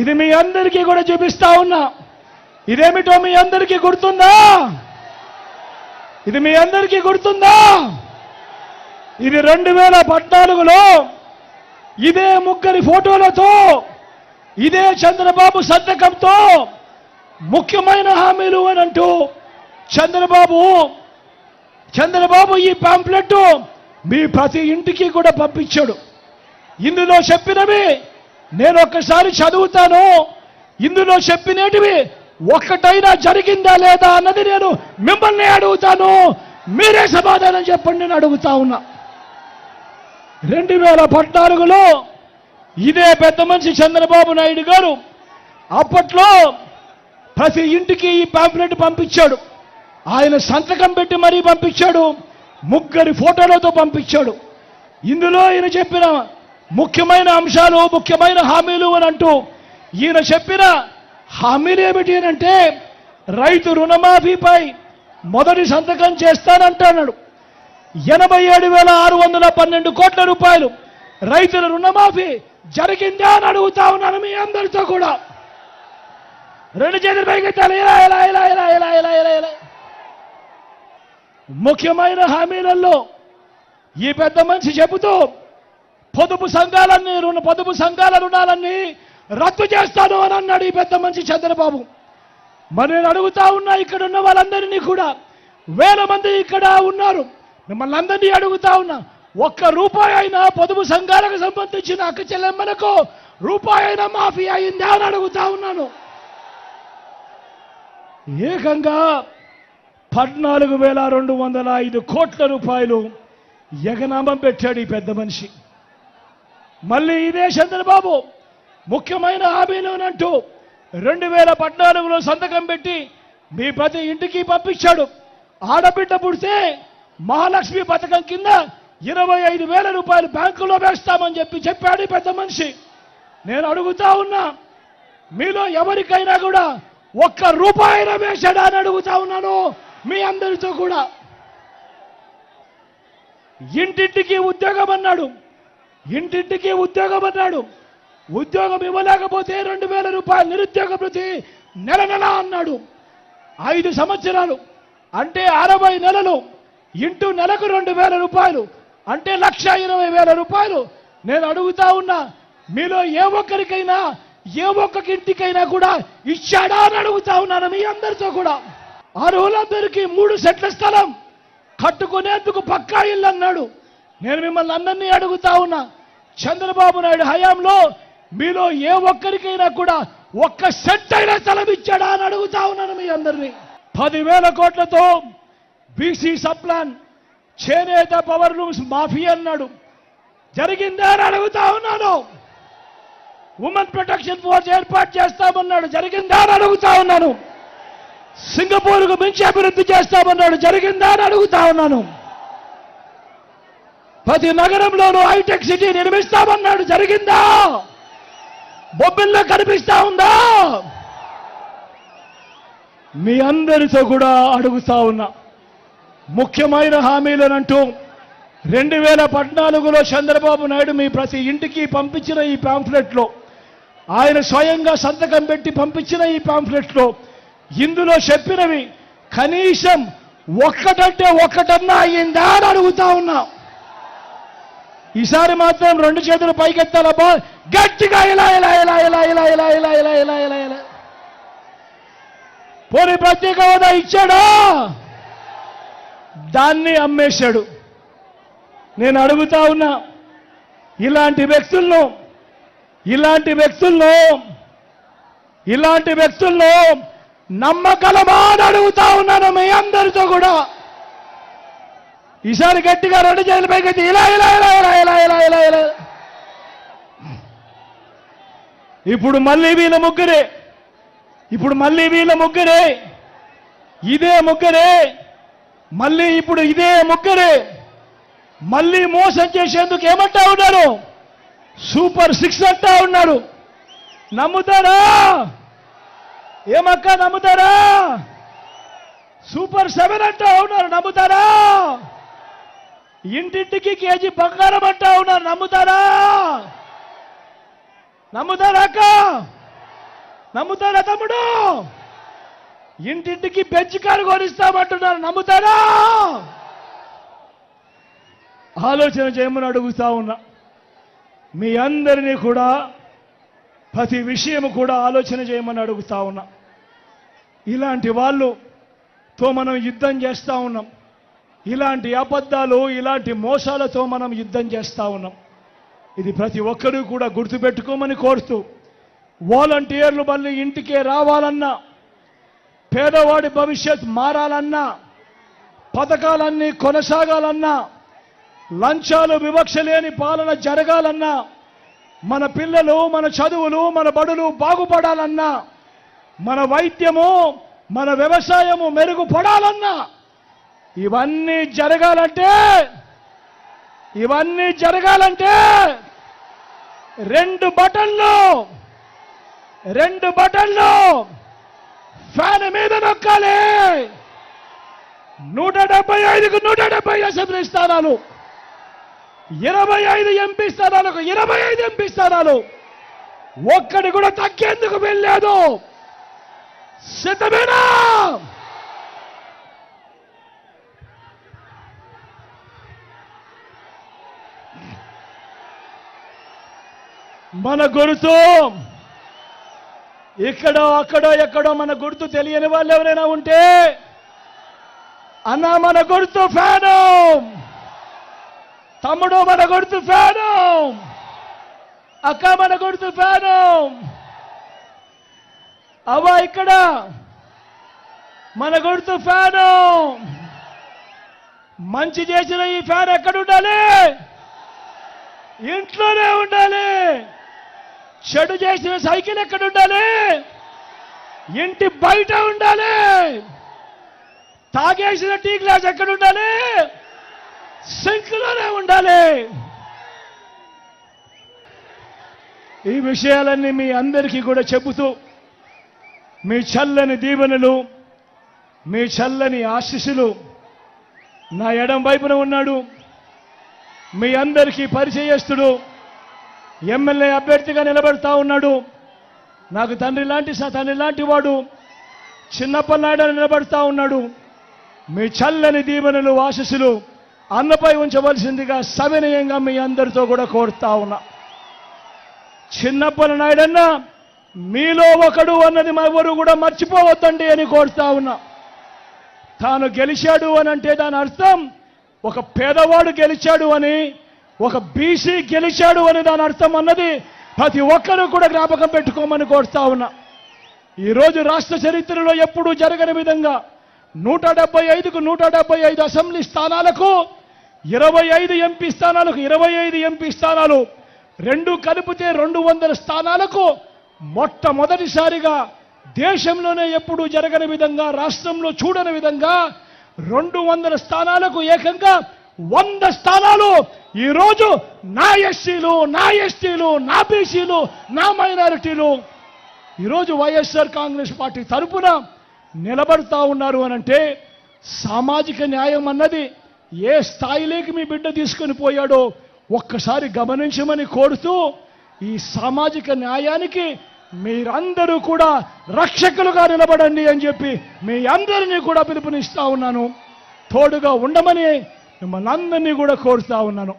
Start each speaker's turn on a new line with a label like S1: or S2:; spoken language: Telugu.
S1: ఇది మీ అందరికీ కూడా చూపిస్తా ఉన్నా. ఇదేమిటో మీ అందరికీ గుర్తుందా? ఇది మీ అందరికీ గుర్తుందా? ఇది రెండు వేల పద్నాలుగులో ఇదే ముగ్గురి ఫోటోలతో ఇదే చంద్రబాబు సంతకంతో ముఖ్యమైన హామీలు అని అంటూ చంద్రబాబు చంద్రబాబు ఈ పాంప్లెట్ మీ ప్రతి ఇంటికి కూడా పంపించాడు. ఇందులో చెప్పినవి నేను ఒక్కసారి చదువుతాను. ఇందులో చెప్పినటివి ఒక్కటైనా జరిగిందా లేదా అన్నది నేను మిమ్మల్ని అడుగుతాను. మీరే సమాధానం చెప్పండి నేను అడుగుతా ఉన్నా. రెండు వేల పద్నాలుగులో ఇదే పెద్ద మనిషి చంద్రబాబు నాయుడు గారు అప్పట్లో ప్రతి ఇంటికి ఈ పాంప్లెట్ పంపించాడు. ఆయన సంతకం పెట్టి మరీ పంపించాడు. ముగ్గురి ఫోటోలతో పంపించాడు. ఇందులో ఈయన చెప్పిన ముఖ్యమైన అంశాలు ముఖ్యమైన హామీలు అని అంటూ ఈయన చెప్పిన హామీలు ఏమిటి అని అంటే రైతు రుణమాఫీపై మొదటి సంతకం చేస్తానంటున్నాడు. ఎనభై ఏడు వేల ఆరు వందల పన్నెండు కోట్ల రూపాయలు రైతుల రుణమాఫీ జరిగిందా అని అడుగుతా ఉన్నాను మీ అందరితో కూడా. రెండు చేతుల పైకెత్తాలి ఇలా ఇలా ఇలా ఇలా ఇలా ఇలా ఇలా ఇలా. ముఖ్యమైన హామీలలో ఈ పెద్ద మనిషి చెబుతూ పొదుపు సంఘాలన్నీ రుణ పొదుపు సంఘాల రుణాలన్నీ రద్దు చేస్తాను అని అన్నాడు ఈ పెద్ద మనిషి చంద్రబాబు. మరి నేను అడుగుతా ఉన్నా ఇక్కడ ఉన్న వాళ్ళందరినీ కూడా. వేల మంది ఇక్కడ ఉన్నారు. మిమ్మల్ని అందరినీ అడుగుతా ఉన్నా. ఒక్క రూపాయి అయినా పొదుపు సంఘాలకు సంబంధించిన అక్క చెల్లెమ్మలకు రూపాయి అయినా మాఫీ అయిందా అని అడుగుతా ఉన్నాను. ఏకంగా పద్నాలుగు వేల రెండు వందల ఐదు కోట్ల రూపాయలు ఎగనామం పెట్టాడు ఈ పెద్ద మనిషి. మళ్ళీ ఇదే చంద్రబాబు. ముఖ్యమైన హామీలోనంటూ రెండు వేల పద్నాలుగులో సంతకం పెట్టి మీ ప్రతి ఇంటికి పంపించాడు. ఆడబిడ్డ పుడితే మహాలక్ష్మి పథకం కింద ఇరవై ఐదు వేల రూపాయలు బ్యాంకులో వేస్తామని చెప్పి చెప్పాడు పెద్ద మనిషి. నేను అడుగుతా ఉన్నా మీలో ఎవరికైనా కూడా ఒక్క రూపాయిన వేశాడా అని అడుగుతా ఉన్నాను మీ అందరితో కూడా. ఇంటింటికి ఉద్యోగం అన్నాడు. ఇంటింటికి ఉద్యోగం అన్నాడు. ఉద్యోగం ఇవ్వలేకపోతే రెండు వేల రూపాయలు నిరుద్యోగ ప్రతి నెల నెల అన్నాడు. ఐదు సంవత్సరాలు అంటే అరవై నెలలు ఇంటూ నెలకు రెండు వేల రూపాయలు అంటే లక్ష ఇరవై వేల రూపాయలు. నేను అడుగుతా ఉన్నా మీలో ఏ ఒక్కరికైనా ఏ ఒక్క ఇంటికైనా కూడా ఇచ్చాడా అని అడుగుతా ఉన్నాను మీ అందరితో కూడా. అర్హులందరికీ మూడు సెట్ల స్థలం. కట్టుకునేందుకు పక్కా ఇల్లు అన్నాడు. నేను మిమ్మల్ని అందరినీ అడుగుతా ఉన్నా. చంద్రబాబు నాయుడు హయాంలో మీలో ఏ ఒక్కరికైనా కూడా ఒక్క సెట్ అయినా స్థలం అని అడుగుతా ఉన్నాను మీ అందరినీ. పదివేల కోట్లతో బీసీ సప్లాన్ చేనేత పవర్ లూమ్స్ మాఫీ అన్నాడు. జరిగిందా అని అడుగుతా ఉన్నాను. ఉమెన్ ప్రొటెక్షన్ ఫోర్స్ ఏర్పాటు చేస్తామన్నాడు. జరిగిందా అని అడుగుతా ఉన్నాను. సింగపూర్కు మించి అభివృద్ధి చేస్తామన్నాడు. జరిగిందా అని అడుగుతా ఉన్నాను. ప్రతి నగరంలోనూ హైటెక్ సిటీ నిర్మిస్తామన్నాడు. జరిగిందా? బొబ్బిల్లో కనిపిస్తా ఉందా? మీ అందరితో కూడా అడుగుతా ఉన్నా. ముఖ్యమైన హామీలనంటూ రెండు వేల పద్నాలుగులో చంద్రబాబు నాయుడు మీ ప్రతి ఇంటికి పంపించిన ఈ పాంఫ్లెట్లో ఆయన స్వయంగా సంతకం పెట్టి పంపించిన ఈ పాంఫ్లెట్లో ఇందులో చెప్పినవి కనీసం ఒక్కటంటే ఒక్కటన్నా అయ్యిందా అని అడుగుతా ఉన్నా. ఈసారి మాత్రం రెండు చేతులు పైకెత్తాలబ్బా గట్టిగా ఇలా ఇలా ఇలా ఇలా ఇలా ఇలా ఇలా ఇలా ఇలా ఇలా ఇలా పోనీ ప్రత్యేక హోదా ఇచ్చాడా దాన్ని అమ్మేశాడు నేను అడుగుతా ఉన్నా ఇలాంటి వ్యక్తులను ఇలాంటి వ్యక్తులను ఇలాంటి వ్యక్తులను నమ్మకలమా అని అడుగుతా ఉన్నాను మీ అందరితో కూడా ఈసారి గట్టిగా రెండు చేతుల పైకి ఇలా ఇలా ఇలా ఇలా ఇలా ఇలా ఇలా ఇలా. ఇప్పుడు మళ్ళీ వీళ్ళ ముగ్గురే. ఇప్పుడు మళ్ళీ వీళ్ళ ముగ్గురే. ఇదే ముగ్గురే. మళ్ళీ ఇప్పుడు ఇదే ముగ్గురే. మళ్ళీ మోసం చేసేందుకు ఏమంటా ఉన్నారు సూపర్ సిక్స్ అంటా ఉన్నారు నమ్ముతారా? ఏమక్క నమ్ముతారా? సూపర్ సెవెన్ అంటా ఉన్నారు నమ్ముతారా? ఇంటింటికి కేజీ బంగారం అంటా ఉన్నారు నమ్ముతారా? నమ్ముతారా అక్క? నమ్ముతారా తమ్ముడు? ఇంటింటికి బెంచ్ కారు కొనిస్తామంటున్నారు నమ్ముతారా? ఆలోచన చేయమని అడుగుతా ఉన్నా. మీ అందరినీ కూడా ప్రతి విషయం కూడా ఆలోచన చేయమని అడుగుతా ఉన్నా. ఇలాంటి వాళ్ళుతో మనం యుద్ధం చేస్తా ఉన్నాం. ఇలాంటి అబద్ధాలు ఇలాంటి మోసాలతో మనం యుద్ధం చేస్తా ఉన్నాం. ఇది ప్రతి ఒక్కరూ కూడా గుర్తుపెట్టుకోమని కోరుతూ వాలంటీర్లు మళ్ళీ ఇంటికే రావాలన్నా పేదవాడి భవిష్యత్ మారాలన్నా పథకాలన్నీ కొనసాగాలన్నా లంచాలు వివక్ష లేని పాలన జరగాలన్నా మన పిల్లలు మన చదువులు మన బడులు బాగుపడాలన్నా మన వైద్యము మన వ్యవసాయము మెరుగుపడాలన్నా ఇవన్నీ జరగాలంటే ఇవన్నీ జరగాలంటే రెండు బటన్లు రెండు బటన్లు ఫ్యాన్ మీద నొక్కాలి. నూట డెబ్బై ఐదుకు నూట డెబ్బై అసెంబ్లీ స్థానాలు ఇరవై ఐదు ఎంపీ స్థానాలకు ఇరవై ఐదు ఎంపీ స్థానాలు. ఒక్కడి కూడా తగ్గేందుకు వెళ్ళలేదు సిద్ధమేనా? మన గుర్తు. ఇక్కడో అక్కడో ఎక్కడో మన గుర్తు తెలియని వాళ్ళు ఎవరైనా ఉంటే అన్న మన గుర్తు ఫ్యాను. తమ్ముడు మన గుర్తు ఫ్యాను. అక్క మన గుర్తు ఫ్యాను. అవ్వ ఇక్కడ. మన గుర్తు ఫ్యాను. మంచి చేసిన ఈ ఫ్యాన్ ఎక్కడ ఉండాలి? ఇంట్లోనే ఉండాలి. చెడు చేసిన సైకిల్ ఎక్కడ ఉండాలి? ఇంటి బయట ఉండాలి. తాగేసిన టీ గ్లాస్ ఎక్కడ ఉండాలి? సింక్లోనే ఉండాలి. ఈ విషయాలన్నీ మీ అందరికీ కూడా చెబుతూ మీ చల్లని దీవెనలు మీ చల్లని ఆశీస్సులు నా ఎడం వైపున ఉన్నాడు. మీ అందరికీ పరిచయస్తుడు. ఎమ్మెల్యే అభ్యర్థిగా నిలబెడతా ఉన్నాడు. నాకు తండ్రి లాంటి తండ్రి లాంటి వాడు. చిన్నప్పనాడు నిలబడతా ఉన్నాడు. మీ చల్లని దీవెనలు ఆశస్సులు అన్నపై ఉంచవలసిందిగా సవినయంగా మీ అందరితో కూడా కోరుతా ఉన్నా. చిన్నప్పల నాయుడన్నా మీలో ఒకడు అన్నది మా ఎవరు కూడా మర్చిపోవద్దండి అని కోరుతా ఉన్నా. తాను గెలిచాడు అని అంటే దాని అర్థం ఒక పేదవాడు గెలిచాడు అని ఒక బీసీ గెలిచాడు అని దాని అర్థం అన్నది ప్రతి ఒక్కరూ కూడా జ్ఞాపకం పెట్టుకోమని కోరుతా ఉన్నా. ఈరోజు రాష్ట్ర చరిత్రలో ఎప్పుడూ జరగని విధంగా నూట డెబ్బై ఐదుకు నూట డెబ్బై ఐదు అసెంబ్లీ స్థానాలకు ఇరవై ఐదు ఎంపీ స్థానాలకు ఇరవై ఐదు ఎంపీ స్థానాలు రెండు కలిపితే రెండు వందల స్థానాలకు మొట్టమొదటిసారిగా దేశంలోనే ఎప్పుడూ జరగని విధంగా రాష్ట్రంలో చూడని విధంగా రెండు వందల స్థానాలకు ఏకంగా వంద స్థానాలు ఈరోజు నా ఎస్సీలు నా ఎస్టీలు నా బీసీలు నా మైనారిటీలు ఈరోజు వైఎస్ఆర్ కాంగ్రెస్ పార్టీ తరపున నిలబడతా ఉన్నారు అనంటే సామాజిక న్యాయం అన్నది ఏ స్థాయిలోకి మీ బిడ్డ తీసుకొని పోయాడో ఒక్కసారి గమనించమని కోరుతూ ఈ సామాజిక న్యాయానికి మీరందరూ కూడా రక్షకులుగా నిలబడండి అని చెప్పి మీ అందరినీ కూడా పిలుపునిస్తా ఉన్నాను. తోడుగా ఉండమని మిమ్మల్ని అందరినీ కూడా కోరుతా ఉన్నాను.